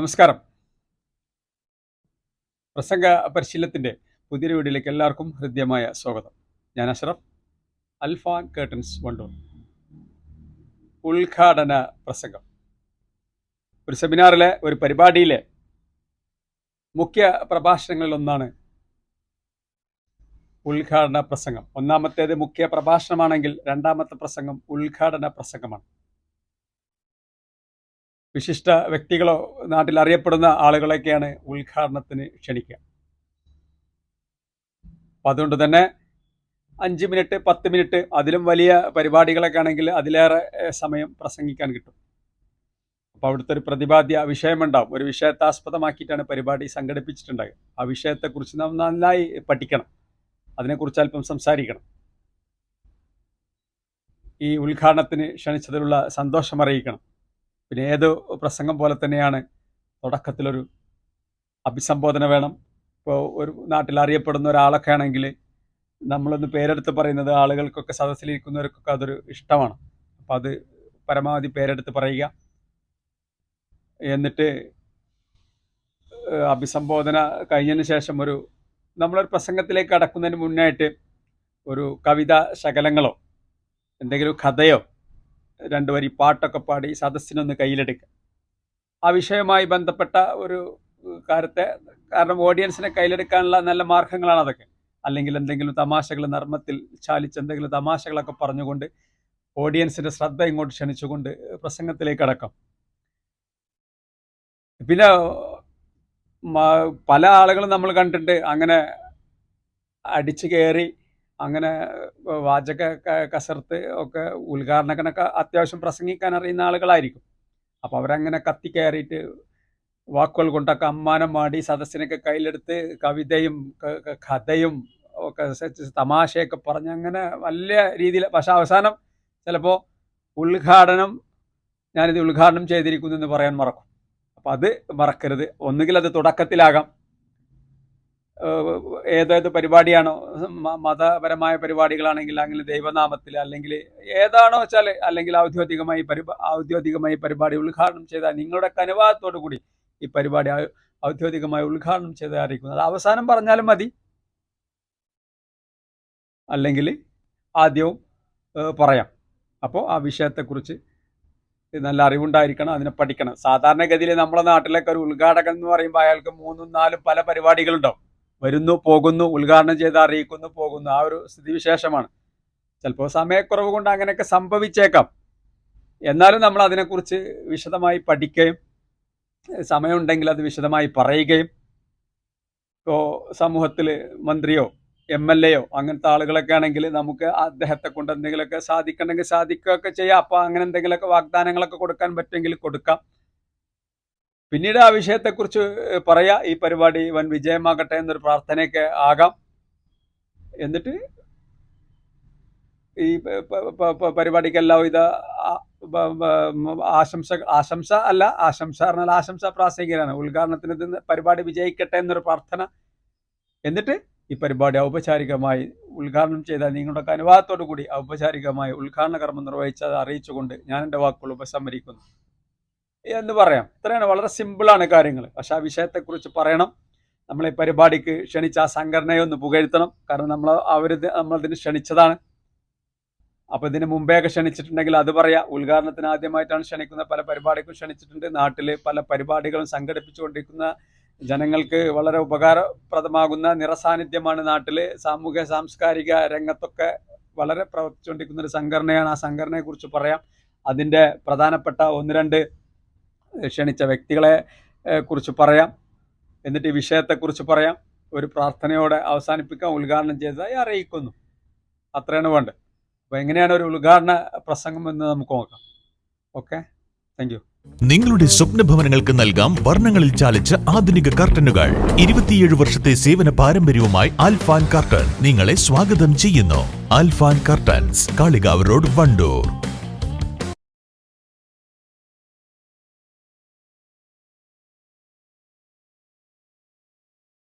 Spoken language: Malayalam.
നമസ്കാരം. പ്രസംഗ പരിശീലനത്തിന്റെ പുതിയൊരു വീഡിയോയിലേക്ക് എല്ലാവർക്കും ഹൃദ്യമായ സ്വാഗതം. ഞാൻ അഷ്റഫ് അൽഫാൻ കേട്ടൻസ് വണ്ടൂർ. ഉദ്ഘാടന പ്രസംഗം. ഒരു സെമിനാറിലെ ഒരു പരിപാടിയിലെ മുഖ്യ പ്രഭാഷണങ്ങളിലൊന്നാണ് ഉദ്ഘാടന പ്രസംഗം. ഒന്നാമത്തേത് മുഖ്യ പ്രഭാഷണമാണെങ്കിൽ രണ്ടാമത്തെ പ്രസംഗം ഉദ്ഘാടന പ്രസംഗമാണ്. വിശിഷ്ട വ്യക്തികളോ നാട്ടിൽ അറിയപ്പെടുന്ന ആളുകളൊക്കെയാണ് ഉദ്ഘാടനത്തിന് ക്ഷണിക്കുക. അപ്പം അതുകൊണ്ട് തന്നെ അഞ്ച് മിനിറ്റ് പത്ത് മിനിറ്റ് അതിലും വലിയ പരിപാടികളൊക്കെ ആണെങ്കിൽ അതിലേറെ സമയം പ്രസംഗിക്കാൻ കിട്ടും. അപ്പോൾ അവിടുത്തെ ഒരു പ്രതിപാദ്യ വിഷയമുണ്ടാവും. ഒരു വിഷയത്തെ ആസ്പദമാക്കിയിട്ടാണ് പരിപാടി സംഘടിപ്പിച്ചിട്ടുണ്ടാകുക ആ വിഷയത്തെക്കുറിച്ച് നാം നന്നായി പഠിക്കണം. അതിനെക്കുറിച്ച് അല്പം സംസാരിക്കണം. ഈ ഉദ്ഘാടനത്തിന് ക്ഷണിച്ചതിലുള്ള സന്തോഷം അറിയിക്കണം പിന്നെ ഏത് പ്രസംഗം പോലെ തന്നെയാണ് തുടക്കത്തിലൊരു അഭിസംബോധന വേണം. ഇപ്പോൾ ഒരു നാട്ടിൽ അറിയപ്പെടുന്ന ഒരാളൊക്കെ ആണെങ്കിൽ നമ്മളൊന്ന് പേരെടുത്ത് പറയുന്നത് ആളുകൾക്കൊക്കെ സദസ്സിലിരിക്കുന്നവർക്കൊക്കെ അതൊരു ഇഷ്ടമാണ്. അപ്പം അത് പരമാവധി പേരെടുത്ത് പറയുക. എന്നിട്ട് അഭിസംബോധന കഴിഞ്ഞതിന് ശേഷം ഒരു നമ്മളൊരു പ്രസംഗത്തിലേക്ക് കടക്കുന്നതിന് മുന്നായിട്ട് ഒരു കവിത ശകലങ്ങളോ എന്തെങ്കിലും കഥയോ രണ്ട് വരി പാട്ടൊക്കെ പാടി സദസ്സിനൊന്ന് കയ്യിലെടുക്കുക. ആ വിഷയവുമായി ബന്ധപ്പെട്ട ഒരു കാര്യത്തെ കാരണം ഓഡിയൻസിനെ കയ്യിലെടുക്കാനുള്ള നല്ല മാർഗങ്ങളാണ് അതൊക്കെ. അല്ലെങ്കിൽ എന്തെങ്കിലും തമാശകൾ നർമ്മത്തിൽ ചാലിച്ച് എന്തെങ്കിലും തമാശകളൊക്കെ പറഞ്ഞുകൊണ്ട് ഓഡിയൻസിന്റെ ശ്രദ്ധ ഇങ്ങോട്ട് ക്ഷണിച്ചുകൊണ്ട് പ്രസംഗത്തിലേക്ക് അടക്കം. പിന്നെ പല ആളുകളും നമ്മൾ കണ്ടിട്ടുണ്ട്. അങ്ങനെ അടിച്ചു കയറി അങ്ങനെ വാചക കസർത്ത് ഒക്കെ ഉദ്ഘാടനത്തിനൊക്കെ അത്യാവശ്യം പ്രസംഗിക്കാൻ അറിയുന്ന ആളുകളായിരിക്കും. അപ്പോൾ അവരങ്ങനെ കത്തിക്കയറിയിട്ട് വാക്കുകൾ കൊണ്ടൊക്കെ അമ്മാനം മാടി സദസ്സിനൊക്കെ കയ്യിലെടുത്ത് കവിതയും കഥയും ഒക്കെ തമാശയൊക്കെ പറഞ്ഞ് അങ്ങനെ വലിയ രീതിയിൽ പക്ഷെ അവസാനം ചിലപ്പോൾ ഉദ്ഘാടനം ഞാനിത് ഉദ്ഘാടനം ചെയ്തിരിക്കുന്നു എന്ന് പറയാൻ മറക്കും. അപ്പം അത് മറക്കരുത്. ഒന്നുകിൽ അത് തുടക്കത്തിലാകാം ഏതേത് പരിപാടിയാണോ? മതപരമായ പരിപാടികളാണെങ്കിൽ അല്ലെങ്കിൽ ദൈവനാമത്തിൽ അല്ലെങ്കിൽ ഏതാണോ വെച്ചാൽ അല്ലെങ്കിൽ ഔദ്യോഗികമായി പരിപാ ഔദ്യോഗികമായി പരിപാടി ഉദ്ഘാടനം ചെയ്താൽ നിങ്ങളുടെ കനുവാദത്തോടു കൂടി ഈ പരിപാടി ഔദ്യോഗികമായി ഉദ്ഘാടനം ചെയ്ത് അത് അവസാനം പറഞ്ഞാലും മതി. അല്ലെങ്കിൽ ആദ്യവും പറയാം. അപ്പോൾ ആ വിഷയത്തെക്കുറിച്ച് നല്ല അറിവുണ്ടായിരിക്കണം അതിനെ പഠിക്കണം. സാധാരണഗതിയിൽ നമ്മുടെ നാട്ടിലൊക്കെ ഒരു ഉദ്ഘാടകൻ എന്ന് പറയുമ്പോൾ അയാൾക്ക് മൂന്നും നാലും പല പരിപാടികളുണ്ടാവും. വരുന്നു പോകുന്നു ഉദ്ഘാടനം ചെയ്ത് അറിയിക്കുന്നു പോകുന്നു. ആ ഒരു സ്ഥിതിവിശേഷമാണ്. ചിലപ്പോൾ സമയക്കുറവ് കൊണ്ട് അങ്ങനെയൊക്കെ സംഭവിച്ചേക്കാം. എന്നാലും നമ്മൾ അതിനെക്കുറിച്ച് വിശദമായി പഠിക്കുകയും സമയമുണ്ടെങ്കിൽ അത് വിശദമായി പറയുകയും ഇപ്പോൾ സമൂഹത്തിൽ മന്ത്രിയോ എം എൽ എയോ അങ്ങനത്തെ ആളുകളൊക്കെ ആണെങ്കിൽ നമുക്ക് അദ്ദേഹത്തെ കൊണ്ട് എന്തെങ്കിലുമൊക്കെ സാധിക്കണമെങ്കിൽ സാധിക്കുകയൊക്കെ ചെയ്യാം. അപ്പോൾ അങ്ങനെ എന്തെങ്കിലുമൊക്കെ വാഗ്ദാനങ്ങളൊക്കെ കൊടുക്കാൻ പറ്റുമെങ്കിൽ കൊടുക്കാം. പിന്നീട് ആ വിഷയത്തെക്കുറിച്ച് പറയാ. ഈ പരിപാടി വൻ വിജയമാകട്ടെ എന്നൊരു പ്രാർത്ഥനയൊക്കെ ആകാം. എന്നിട്ട് ഈ പരിപാടിക്ക് എല്ലാവിധ ആശംസ ആശംസ അല്ല ആശംസ പറഞ്ഞാൽ ആശംസ പ്രാസംഗികരാണ്. ഉദ്ഘാടനത്തിന് പരിപാടി വിജയിക്കട്ടെ എന്നൊരു പ്രാർത്ഥന. എന്നിട്ട് ഈ പരിപാടി ഔപചാരികമായി ഉദ്ഘാടനം ചെയ്ത നിങ്ങളുടെ അനുവാദത്തോടു കൂടി ഔപചാരികമായി ഉദ്ഘാടന കർമ്മം നിർവഹിച്ചത് അറിയിച്ചുകൊണ്ട് ഞാൻ എന്റെ വാക്കുകൾ ഉപസംഹരിക്കുന്നു. എന്ന് പറയാം. ഇത്രയാണ്. വളരെ സിമ്പിളാണ് കാര്യങ്ങൾ. പക്ഷെ ആ വിഷയത്തെക്കുറിച്ച് പറയണം. നമ്മളെ പരിപാടിക്ക് ക്ഷണിച്ച ആ സംഘടനയെ ഒന്ന് പുകഴ്ത്തണം. കാരണം നമ്മൾ അവർ നമ്മളതിന് ക്ഷണിച്ചതാണ്. അപ്പോൾ ഇതിന് മുമ്പേയൊക്കെ ക്ഷണിച്ചിട്ടുണ്ടെങ്കിൽ അത് പറയാം. ഉദ്ഘാടനത്തിന് ആദ്യമായിട്ടാണ് ക്ഷണിക്കുന്ന പല പരിപാടിക്കും ക്ഷണിച്ചിട്ടുണ്ട്. നാട്ടിൽ പല പരിപാടികളും സംഘടിപ്പിച്ചുകൊണ്ടിരിക്കുന്ന ജനങ്ങൾക്ക് വളരെ ഉപകാരപ്രദമാകുന്ന നിറസാന്നിധ്യമാണ് നാട്ടിൽ സാമൂഹ്യ സാംസ്കാരിക രംഗത്തൊക്കെ വളരെ പ്രവർത്തിച്ചുകൊണ്ടിരിക്കുന്ന ഒരു സംഘടനയാണ്. ആ സംഘടനയെക്കുറിച്ച് പറയാം. അതിന്റെ പ്രധാനപ്പെട്ട ഒന്ന് രണ്ട് ക്ഷണിച്ച വ്യക്തികളെ കുറിച്ച് പറയാം. എന്നിട്ട് ഈ വിഷയത്തെക്കുറിച്ച് പറയാം. ഒരു പ്രാർത്ഥനയോടെ അവസാനിപ്പിക്കാൻ ഉദ്ഘാടനം ചെയ്തതായി അറിയിക്കുന്നു. അത്രയാണ് വേണ്ടത്. അപ്പോൾ എങ്ങനെയാണ് ഒരു ഉദ്ഘാടന പ്രസംഗം എന്ന് നമുക്ക് നോക്കാം. ഓക്കെ? താങ്ക് നിങ്ങളുടെ സ്വപ്ന ഭവനങ്ങൾക്ക് നൽകാം വർണങ്ങളിൽ ചാലിച്ച ആധുനിക കർട്ടനുകൾ. ഇരുപത്തിയേഴ് വർഷത്തെ സേവന പാരമ്പര്യവുമായി ആൽഫാൻ കർട്ടൻ നിങ്ങളെ സ്വാഗതം ചെയ്യുന്നു. Alfan curtains Kalikavu road Wandoor.